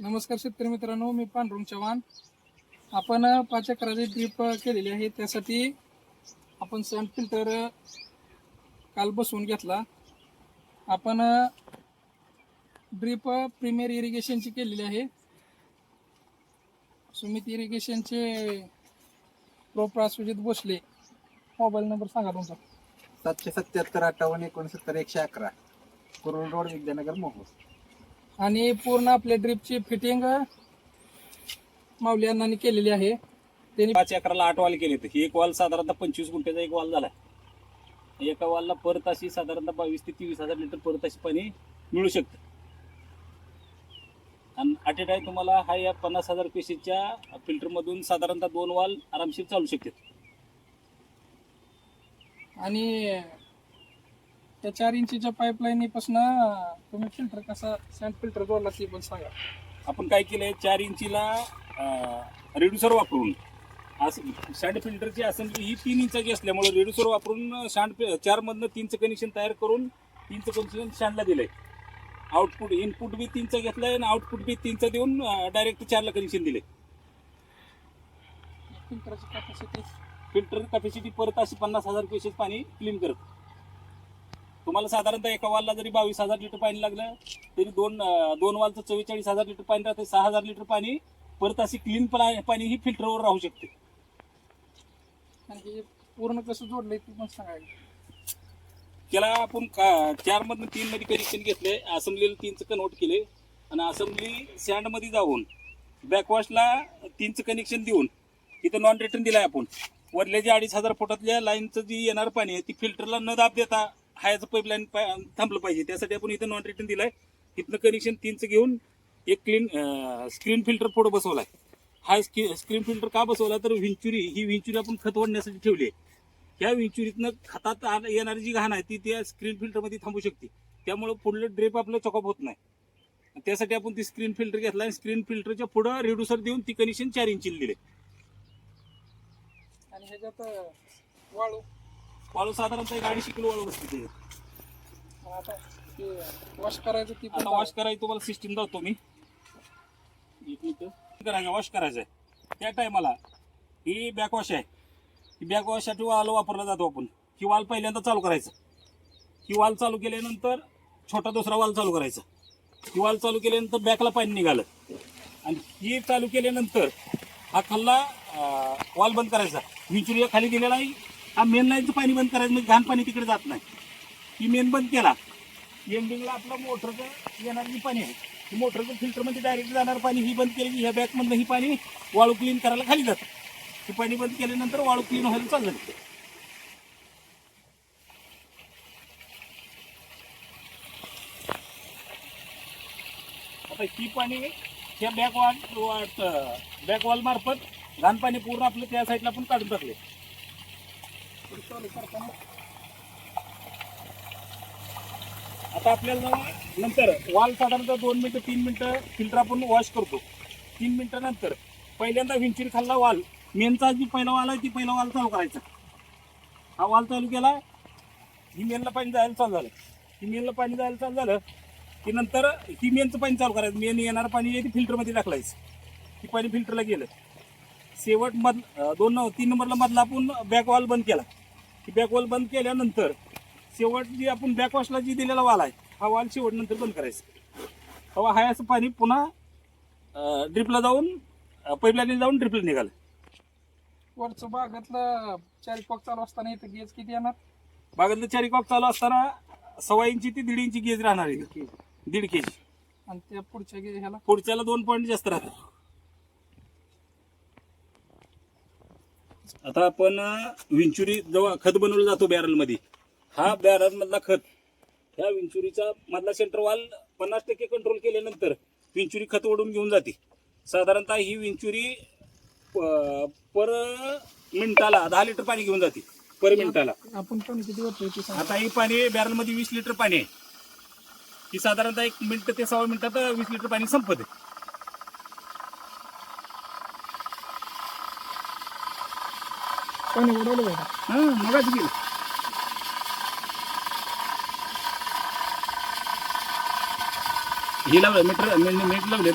नमस्कार शेतकरी मित्रांनो मी पांडुरंग चव्हाण. आपण पाच एकराची ड्रीप केलेली आहे त्यासाठी आपण सँड फिल्टर काल बसवून घेतला. आपण ड्रीप प्रीमियर इरिगेशनची केलेली आहे. Sumit इरिगेशनचे proprietor Sujit Bhosale. Mobile number सांगा तुमचा. सातशे सत्याहत्तर अठ्ठावन्न एकोणसत्तर एकशे अकरा. कुरुल रोड विद्यानगर मोहोळ. आणि पूर्ण आपल्या ड्रीपची फिटिंग माऊली अण्णांनी केलेली आहे. त्यांनी पाच एकराला आठ वाल केले होते. एक वाल साधारणतः पंचवीस गुंठ्याचा एक वाल झाला एका वालला पर ताशी साधारणतः बावीस ते तेवीस हजार लिटर पर ताशी पाणी मिळू शकतं. आणि अट ए तुम्हाला हा या पन्नास हजार पेशीच्या फिल्टरमधून साधारणतः दोन वाल आरामशीर चालू शकतात. आणि त्या चार इंचीच्या पाईपलाईन पासून तुम्ही फिल्टर कसा सँड फिल्टर जोडला ते पण सांगा. आपण काय केलंय चार इंचीला रेड्युसर वापरून सँड फिल्टरची असेंब्ली ही तीन इंचाची असल्यामुळे रेड्युसर वापरून सँड चार मधनं तीनचं कनेक्शन तयार करून तीनचं कनेक्शन सँडला दिलंय. आउटपुट इनपुट बी तीनचं घेतलंय आणि आउटपुट बी तीनचं देऊन डायरेक्ट चारला कनेक्शन दिले फिल्टरची कॅपॅसिटी फिल्टर कॅपॅसिटी परत अशी पन्नास हजार पेशेस पाणी क्लीन करत. तुम्हाला साधारणतः एका वालला जरी बावीस हजार लिटर पाणी लागलं तरी दोन दोन वालचं चव्वेचाळीस हजार लिटर पाणी राहते सहा हजार लिटर पाणी परत अशी क्लीन पाणी ही फिल्टरवर राहू शकते. आणि हे पूर्ण कसं जोडलंय ते पण सांगा त्याला आपण चार मधनं तीन मध्ये कनेक्शन घेतले असेंब्लीला तीनचं कन्वर्ट केले आणि असेंब्ली सँडमध्ये जाऊन बॅकवॉशला तीनचं कनेक्शन देऊन इथं नॉन रिटर्न दिलाय आपण. वरल्या जे अडीच हजार फुटातल्या लाईनचं जी येणार पाणी आहे ती फिल्टरला न दाब देता हायचं पाईपलाईन थांबलं पाहिजे. त्यासाठी आपण इथं नॉन रिटर्न दिलाय. इथनं कनेक्शन तीनचं घेऊन एक क्लीन स्क्रीन फिल्टर पुढे बसवलाय. हा स्क्रीन फिल्टर का बसवला तर विंचुरी ही विंचुरी आपण खत ओढण्यासाठी ठेवली आहे. ह्या विंचुरीतनं खतात आ- येणारी जी घाण आहे ती त्या स्क्रीन फिल्टरमध्ये थांबू शकते. त्यामुळं पुढलं ड्रेप आपलं चॉकअप होत नाही. त्यासाठी आपण ती स्क्रीन फिल्टर घेतला आणि स्क्रीन फिल्टरच्या पुढं रेड्युसर देऊन ती कनेक्शन चार इंचीला दिले आणि ह्याच्यात वाळू. वाळू साधारणतः एक अडीचशे किलो वाळू आता ते वॉश करायचं ती पण आता वॉश करायची तुम्हाला सिस्टीम दाखवतो मी. एक मिनिट करायचं वॉश करायचं आहे त्या टायमाला ही बॅकवॉश आहे. ही बॅकवॉशसाठी वाल वापरला जातो आपण. ही वाल पहिल्यांदा चालू करायचं. ही वाल चालू केल्यानंतर छोटा दुसरा वाल चालू करायचा. ही वाल चालू केल्यानंतर बॅकला पाणी निघालं. आणि ही चालू केल्यानंतर हा खाल्ला वाल बंद करायचा. विंचुरिया खाली दिलेला आहे हा मेन लाईनचं पाणी बंद करायचं म्हणजे घाण पाणी तिकडे जात नाही. ही मेन बंद केला. एंडिंगला आपलं मोटरचं येणार जी पाणी आहे. मोटरचं मोटरचं फिल्टरमध्ये डायरेक्ट जाणार पाणी ही बंद केली की ह्या बॅगमधनं ही पाणी वाळू क्लीन करायला खाली जातं. ती पाणी बंद केल्यानंतर वाळू क्लीन व्हायला चाललं आता ही पाणी त्या बॅक वॉल बॅक मार्फत घाण पाणी पूर्ण आपलं त्या साईडला पण काढून टाकले आता आपल्याला नंतर वाल साधारणतः दोन मिनटं तीन मिनटं फिल्टर आपण वॉश करतो. तीन मिनटानंतर पहिल्यांदा विंचीर खाल्ला वाल. मेनचा जी पहिला वाल आहे ती पहिला वाल चालू करायचा. हा वाल चालू केला ही मेनला पाणी जायला चालू झालं. ही मेनला पाणी जायला चालू झालं की नंतर ही मेनचं पाणी चालू करायचं. मेन येणारं पाणी आहे ते फिल्टरमध्ये टाकलायचं. ती पाणी फिल्टरला गेलं. शेवट मध दोन तीन नंबरला मधला आपण बॅक वॉल बंद केला. ही बॅक वॉल बंद केल्यानंतर शेवट जी आपण बॅकवॉशला जी दिलेला वाल आहे हा वाल शेवट नंतर बंद करायचा. तेव्हा हाय असं पाणी पुन्हा ड्रिपला जाऊन पाईपलाईन जाऊन ड्रिपला निघालं. वरचं बागातलं चारी पॉक चालू असताना इथं गेज किती येणार? बागातलं चारी कॉक चालू असताना सव्वा इंची ते दीड इंची गेज राहणार आहे. दीड के जी आणि त्या पुढच्या गे ह्याला? पुढच्याला दोन पॉईंट जास्त राहतात. आता आपण विंचुरी जेव्हा खत बनवलं जातो बॅरलमध्ये हा बॅरल मधला खत ह्या विंचुरीचा मधला सेंटर वाल पन्नास टक्के कंट्रोल केल्यानंतर विंचुरी खत ओढून घेऊन जाते. साधारणतः ही विंचुरी पर मिनिटाला दहा लिटर पाणी घेऊन जाते पर मिनिटाला. आपण पण किती वाटतोय ते सांगा. आता ही पाणी बॅरलमध्ये वीस लिटर पाणी आहे. ही साधारणतः एक मिनिट ते सव्वा मिनिटात वीस लिटर पाणी संपत आहे. पाणी उडवलं पाहिजे हा मगाच गेलं हे लावलं मीटर मीठ लावलेत